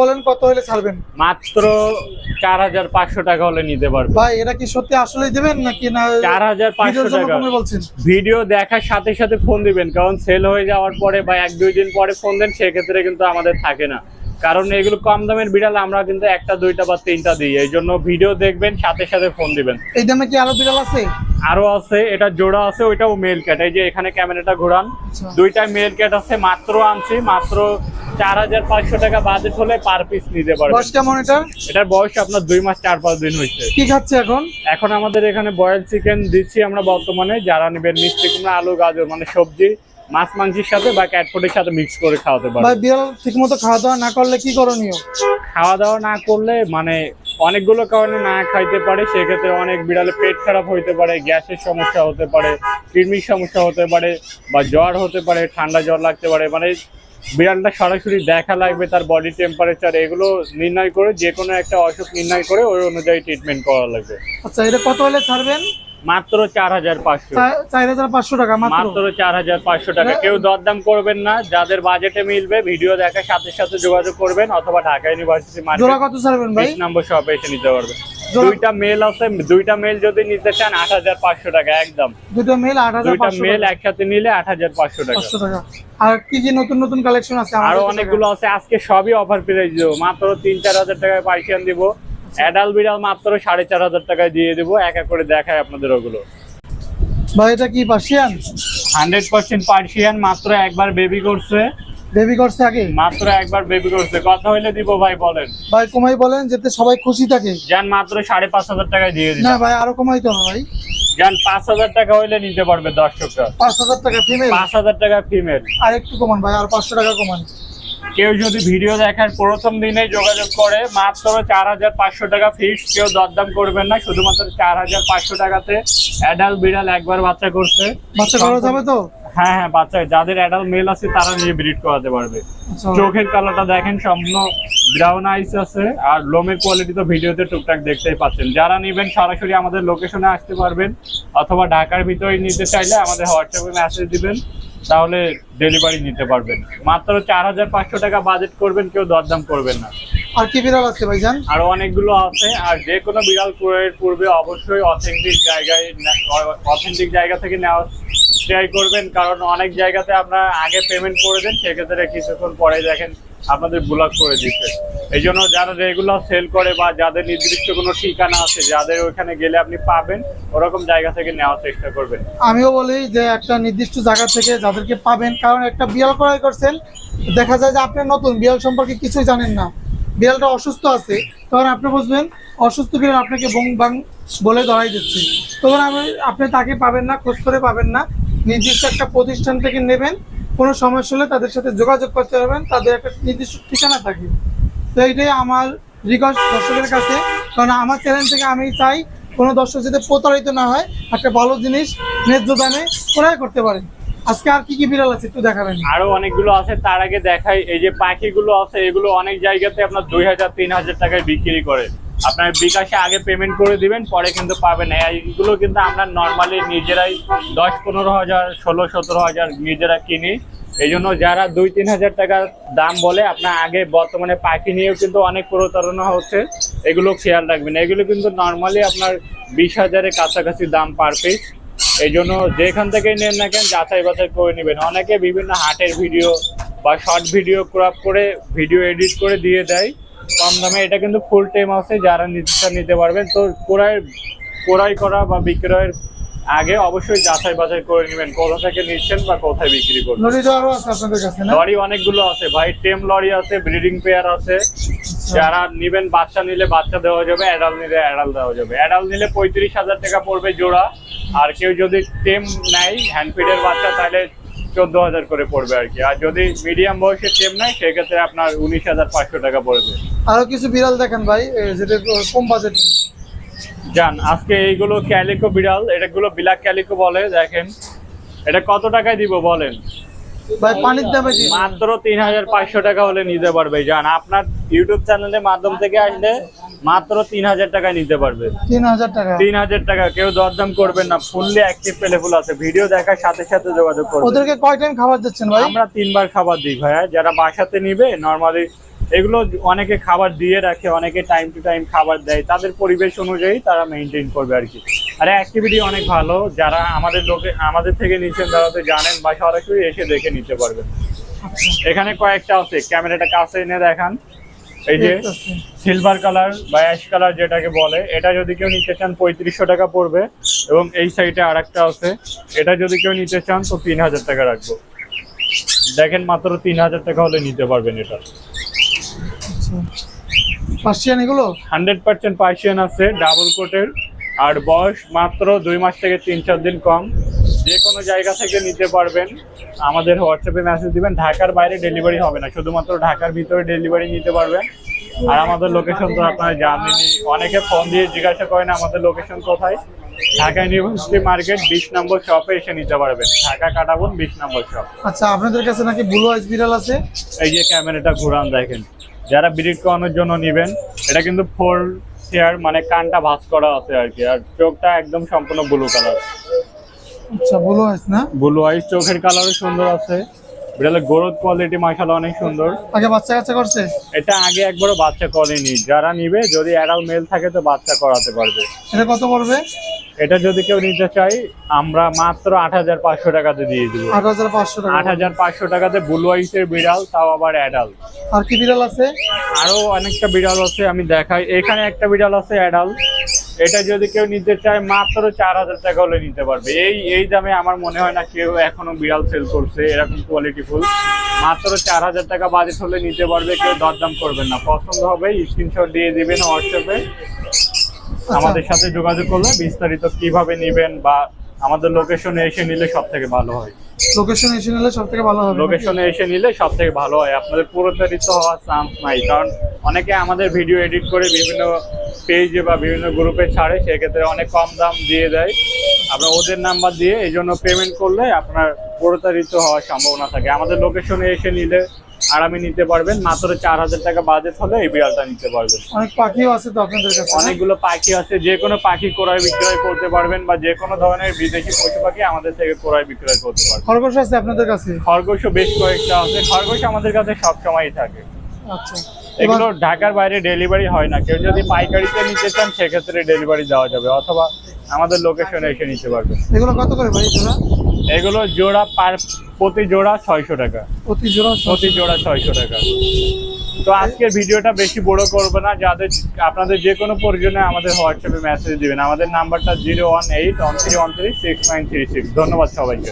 বলেন কত হলে ছাড়বেন? মাত্র চার হাজার পাঁচশো টাকা হলে নিতে পারবে ভাই এটা কি সত্যি আসলেই দেবেন নাকি না চার হাজার পাঁচশো টাকা। বলছেন? ভিডিও দেখার সাথে সাথে ফোন দিবেন কারণ সেল হয়ে যাওয়ার পরে বা এক দুই দিন পরে ফোন দেন সেক্ষেত্রে কিন্তু আমাদের থাকে না। কারণ এগুলো কম দামের বিড়াল আমরা কিন্তু একটা দুইটা বা তিনটা দিই। এই জন্য ভিডিও দেখবেন সাথে সাথে ফোন দিবেন। এই দামে কি আরও বিড়াল আছে? আরও আছে এটা জোড়া আছে ওইটাও মেল ক্যাট এই যে এখানে ক্যামেরাটা ঘোরান আচ্ছা। দুইটা মেল ক্যাট আছে মাত্র আনছি মাত্র চার হাজার পাঁচশো টাকা বাজেট হলে পার পিস নিতে পারবেন। বয়স কেমন এটা? এটার বয়স আপনার দুই মাস চার পাঁচ দিন হয়েছে। কি খাচ্ছে এখন? এখন আমাদের এখানে বয়েল চিকেন দিচ্ছি আমরা বর্তমানে যারা নেবেন মিষ্টি কুমড়া আলু গাজর মানে সবজি মাছ মাংসের সাথে বা ক্যাট ফুডের সাথে মিক্স করে খাওয়াতে ভাই পারবেন বিড়াল ঠিক মতো খাওয়া দাওয়া না করলে কি করণীয়? খাওয়া দাওয়া না করলে মানে অনেকগুলো কারণে না খাইতে পারে সেক্ষেত্রে অনেক বিড়ালে পেট খারাপ হইতে পারে গ্যাসের সমস্যা হতে পারে কৃমির সমস্যা হতে পারে বা জ্বর হতে পারে ঠান্ডা জ্বর লাগতে পারে মানে বিড়ালটা সরাসরি দেখা লাগবে তার বডি টেম্পারেচার এগুলো নির্ণয় করে যে কোনো একটা অসুখ নির্ণয় করে ওই অনুযায়ী ট্রিটমেন্ট করা লাগবে। আচ্ছা এটা কত হলে ছাড়বেন? মাত্র চার হাজার পাঁচশো। চার হাজার পাঁচশো টাকা মাত্র? চার হাজার পাঁচশো টাকা। কেউ দরদাম করবেন না যাদের বাজেটে মিলবে ভিডিও দেখার সাথে সাথে যোগাযোগ করবেন অথবা ঢাকা ইউনিভার্সিটি মার্কেট কত ছাড়বেন ভাই? নম্বর শপে এসে নিতে পারবেন। দুইটা মেল আছে দুইটা মেল যদি নিতে চান আট হাজার পাঁচশো টাকা একদম। দুটো মেল আট হাজার দুইটা মেল একসাথে নিলে আট হাজার পাঁচশো টাকা। আর কি কি নতুন নতুন কালেকশন আছে? আরও অনেকগুলো আছে আজকে সবই অফার প্রাইস দেবো মাত্র তিন চার হাজার টাকায় পাইসিয়ান দিব। অ্যাডাল বিড়াল মাত্র সাড়ে চার হাজার টাকায় দিয়ে দেবো। এক এক করে দেখায় আপনাদের ওগুলো। ভাই এটা কি পার্সিয়ান হান্ড্রেড পার্সেন্ট পার্সিয়ান মাত্র একবার বেবি করছে। বেবি করছে আগে মাত্র একবার বেবি করছে কথা হইলে দিব ভাই বলেন। ভাই কমাই বলেন যাতে সবাই খুশি থাকে। যান মাত্র সাড়ে পাঁচ হাজার টাকায় দিয়ে না ভাই আরও কমাই তো না ভাই। যান পাঁচ হাজার টাকা হইলে নিতে পারবে দর্শকরা। পাঁচ হাজার টাকা ফিমেল পাঁচ হাজার টাকা ফিমেল আর একটু কমান ভাই আর পাঁচশো টাকা কমান। কেউ যদি ভিডিও দেখার প্রথম দিনে যোগাযোগ করে মাত্র চার হাজার পাঁচশো টাকা ফিক্স কেউ দরদাম করবেন না। শুধুমাত্র চার হাজার পাঁচশো টাকাতে অ্যাডাল্ট বিড়াল একবার বাচ্চা করছে। বাচ্চা করা যাবে তো? হ্যাঁ হ্যাঁ বাচ্চা যাদের অ্যাডাল্ট মেল আছে তারা নিয়ে ব্রিড করাতে পারবে। আচ্ছা। চোখের কালারটা দেখেন সম্পূর্ণ ব্রাউন আইস আছে। আর লোমের কোয়ালিটি তো ভিডিওতে টুকটাক দেখতেই পাচ্ছেন। যারা নেবেন সরাসরি আমাদের লোকেশনে আসতে পারবেন। অথবা ঢাকার ভিতরে নিতে চাইলে আমাদের হোয়াটসঅ্যাপে মেসেজ দিবেন। তাহলে ডেলিভারি নিতে পারবেন। মাত্র চার হাজার পাঁচশো টাকা বাজেট করবেন কেউ দরদাম করবেন না। আর কি বিড়াল আছে ভাইজান? আরও অনেকগুলো আছে আর যে কোনো বিড়াল ক্রয়ের পূর্বে অবশ্যই অথেন্টিক জায়গায় অথেন্টিক জায়গা থেকে নেওয়া ট্রাই করবেন কারণ অনেক জায়গাতে আপনারা আগে পেমেন্ট করে দেন সেক্ষেত্রে কিছুক্ষণ পরে দেখেন আপনাদের ব্লক করে দিচ্ছে। এই জন্য যারা রেগুলার সেল করে বা যাদের নির্দিষ্ট কোনো ঠিকানা আছে যাদের ওইখানে গেলে আপনি পাবেন ওরকম জায়গা থেকে নেওয়ার চেষ্টা করবেন। আমিও বলি যে একটা নির্দিষ্ট জায়গা থেকে যাদেরকে পাবেন কারণ একটা বিড়াল ক্রয় করছেন দেখা যায় যে আপনি নতুন বিড়াল সম্পর্কে কিছুই জানেন না। বিড়ালটা অসুস্থ আছে, তখন আপনি বুঝবেন, অসুস্থ বিড়াল আপনাকে বং বাং বলে ধরাই দিচ্ছে। তখন আমি আপনি তাকে পাবেন না, খোঁজ করে পাবেন না। নির্দিষ্ট একটা প্রতিষ্ঠান থেকে নেবেন, কোনো সমস্যা হলে তাদের সাথে যোগাযোগ করতে পারবেন, তাদের একটা নির্দিষ্ট ঠিকানা থাকে। তো এইটাই আমার রিকোয়েস্ট দর্শকের কাছে। কারণ আমার চ্যানেল থেকে আমি চাই কোনো দর্শক যাতে প্রতারিত না হয়, একটা ভালো জিনিস ন্যায্য দামে ক্রয় করতে পারে। আজকে আর কি কি বিড়াল আছে একটু দেখাবেন আরও অনেকগুলো আছে, তার আগে দেখাই, এই যে পাখিগুলো আছে, এগুলো অনেক জায়গাতে আপনার দুই হাজার, তিন হাজার টাকায় বিক্রি করে। আপনার বিকাশে আগে পেমেন্ট করে দিবেন, পরে কিন্তু পাবেন। এইগুলো কিন্তু আমরা নর্মালি নিজেরাই দশ, পনেরো হাজার, ষোলো, সতেরো হাজার নিজেরা কিনি। এই জন্য যারা দুই, তিন হাজার টাকার দাম বলে, আপনার আগে বর্তমানে পাখি নিয়েও কিন্তু অনেক প্রতারণা হচ্ছে। এগুলো খেয়াল রাখবেন। এগুলো কিন্তু নর্মালি আপনার বিশ হাজারের কাছাকাছি দাম পার এই জন্য যেখান থেকে নেন না কেন যাচাই বাছাই করে নেবেন। অনেকে বিভিন্ন হাটের ভিডিও বা শর্ট ভিডিও ক্রপ করে ভিডিও এডিট করে দিয়ে দেয়। কম দামে এটা কিন্তু ফুল টাইম আছে যারা নিতে নিতে পারবেন। তো ক্রয় ক্রয় করা বা বিক্রয়ের আগে অবশ্যই যাচাই বাছাই করে নেবেন কোথা থেকে নিচ্ছেন বা কোথায় বিক্রি করবেন লরি অনেকগুলো আছে ভাই টেম লরি আছে ব্রিডিং পেয়ার আছে। যারা নিবেন বাচ্চা নিলে বাচ্চা দেওয়া যাবে অ্যাডাল নিলে অ্যাডাল দেওয়া যাবে। অ্যাডাল নিলে পঁয়ত্রিশ হাজার টাকা পড়বে জোড়া। আর কেউ যদি টেম নেয় হ্যান্ডফিডের বাচ্চা তাহলে চোদ্দ হাজার করে পড়বে আর কি। আর যদি মিডিয়াম বয়সের টেম নেয় সেক্ষেত্রে আপনার উনিশ হাজার পাঁচশো টাকা পড়বে। আরও কিছু বিড়াল দেখেন ভাই যেটা কম বাজেট যান আজকে এইগুলো ক্যালিকো বিড়াল এটাগুলো ব্ল্যাক ক্যালিকো বলে দেখেন। এটা কত টাকায় দিব বলেন? ভাই পানির দামে মাত্র তিন হাজার পাঁচশো টাকা হলে নিতে পারবে যান আপনার ইউটিউব চ্যানেলের মাধ্যম থেকে আসলে মাত্র তিন হাজার টাকায় নিতে পারবে। তিন হাজার টাকা। তিন হাজার টাকা কেউ দরদাম করবেন না ফুললি অ্যাক্টিভ পেলেফুল আছে। ভিডিও দেখার সাথে সাথে যোগাযোগ করবে ওদেরকে কয় টাইম খাবার দিচ্ছেন ভাই? আমরা তিনবার খাবার দিই ভাইয়া। যারা বাসাতে নিবে নর্মালি এগুলো অনেকে খাবার দিয়ে রাখে অনেকে টাইম টু টাইম খাবার দেয়। তাদের পরিবেশ অনুযায়ী তারা মেনটেন করবে আর কি। আর অ্যাক্টিভিটি অনেক ভালো। যারা আমাদের লোকে আমাদের থেকে নিচ্ছেন তারা তো জানেন বা সরাসরি এসে দেখে নিতে পারবেন আচ্ছা। এখানে কয়েকটা আছে। ক্যামেরাটা কাছে এনে দেখান। এই যে সিলভার কালার বা অ্যাশ কালার যেটাকে বলে এটা যদি কেউ নিতে চান পঁয়ত্রিশশো টাকা পড়বে এবং এই সাইডে আর একটা আছে। এটা যদি কেউ নিতে চান তো তিন হাজার টাকা রাখব। দেখেন মাত্র তিন হাজার টাকা হলে নিতে পারবেন এটা। আচ্ছা। পার্সিয়ান এগুলো? হান্ড্রেড পার্সেন্ট পার্সিয়ান আছে ডাবল কোটের আর বয়স মাত্র দুই মাস থেকে তিন চার দিন কম। যে কোনো জায়গা থেকে নিতে পারবেন। আমাদের হোয়াটসঅ্যাপে মেসেজ দিবেন ঢাকার বাইরে ডেলিভারি হবে না শুধুমাত্র ঢাকার ভিতরে ডেলিভারি নিতে পারবেন। আর আমাদের লোকেশন তো আপনারা জানেনই অনেকে ফোন দিয়ে জিজ্ঞাসা করেন আমাদের লোকেশন কোথায়। ঢাকা ইউনিভার্সিটি মার্কেট বিশ নম্বর শপে এসে নিতে পারবেন। ঢাকা কাটাবন বিশ নম্বর শপ আচ্ছা আপনাদের কাছে নাকি ব্লু আইস বিড়াল আছে? এই যে ক্যামেরাটা ঘুরান দেখেন যারা ব্রিড করানোর জন্য নেবেন এটা কিন্তু ফোর চেয়ার মানে কানটা ভাঁজ করা আছে আর কি আর চোখটা একদম সম্পূর্ণ ব্লু কালার আচ্ছা ব্লু আইস না? ব্লু আইস চোখের কালারও সুন্দর আছে। গ্রোথ কোয়ালিটি মাশাআল্লাহ অনেক সুন্দর। আগে বাচ্চা কাচ্চা করছে? এটা আগে একবারও বাচ্চা করেনি। যারা নিবে যদি মেল থাকে তো বাচ্চা করাতে পারবে। এটা কত পড়বে? এটা যদি কেউ নিতে চাই আমরা মাত্র আট হাজার পাঁচশো টাকাতে দিয়ে দিব। আট হাজার পাঁচশো টাকা। আট হাজার পাঁচশো টাকাতে ব্লু আইসের বিড়াল তাও আবার আর কি বিড়াল আছে? আরও অনেকটা বিড়াল আছে আমি দেখাই। এখানে একটা বিড়াল আছে এটা যদি কেউ নিতে চায় মাত্র চার হাজার টাকা হলে নিতে পারবে। এই এই দামে আমার মনে হয় না কেউ এখনও বিড়াল সেল করছে এরকম কোয়ালিটি ফুল। মাত্র চার হাজার টাকা বাজেট হলে নিতে পারবে কেউ দরদাম করবেন না। পছন্দ হবে স্ক্রিনশট দিয়ে দিবেন হোয়াটসঅ্যাপে আমাদের সাথে যোগাযোগ করলে বিস্তারিত কীভাবে নেবেন বা আমাদের লোকেশনে এসে নিলে সব থেকে ভালো হয়। লোকেশন এসে নিলে সব থেকে ভালো হবে লোকেশনে এসে নিলে সব থেকে ভালো হয়। আপনাদের প্রতারিত হওয়ার চান্স নাই। কারণ অনেকে আমাদের ভিডিও এডিট করে বিভিন্ন পেজে বা বিভিন্ন গ্রুপে ছাড়ে, সেক্ষেত্রে অনেক কম দাম দিয়ে দেয়। আপনার ওদের নাম্বার দিয়ে এই জন্য পেমেন্ট করলে আপনার প্রতারিত হওয়ার সম্ভাবনা থাকে। আমাদের লোকেশনে এসে নিলে আরামে নিতে পারবেন। মাত্র চার হাজার টাকা বাজেট হলে এই বিড়ালটা নিতে পারবেন। অনেক পাখিও আছে তো আপনাদের কাছে? অনেকগুলো পাখি আছে। যে কোনো পাখি ক্রয় বিক্রয় করতে পারবেন বা যে কোনো ধরনের বিদেশি পশু পাখি আমাদের থেকে ক্রয় বিক্রয় করতে পারবেন। খরগোশ আছে আপনাদের কাছে? খরগোশও বেশ কয়েকটা আছে। খরগোশ আমাদের কাছে সব সময়ই থাকে। আচ্ছা। এগুলো ঢাকার বাইরে ডেলিভারি হয় না। কেউ যদি পাইকারিতে নিতে চান সেক্ষেত্রে ডেলিভারি দেওয়া যাবে। অথবা আমাদের লোকেশনে এসে নিতে পারবে এগুলো কত করে ভাই এগুলো জোড়া পার প্রতি জোড়া ছয়শো টাকা। প্রতি জোড়া প্রতি জোড়া ছয়শো টাকা। তো আজকের ভিডিওটা বেশি বড় করবে না যাদের আপনাদের যে কোনো প্রয়োজনে আমাদের হোয়াটসঅ্যাপে মেসেজ দিবেন। আমাদের নাম্বারটা zero one eight one three one three six nine three six. ধন্যবাদ সবাইকে।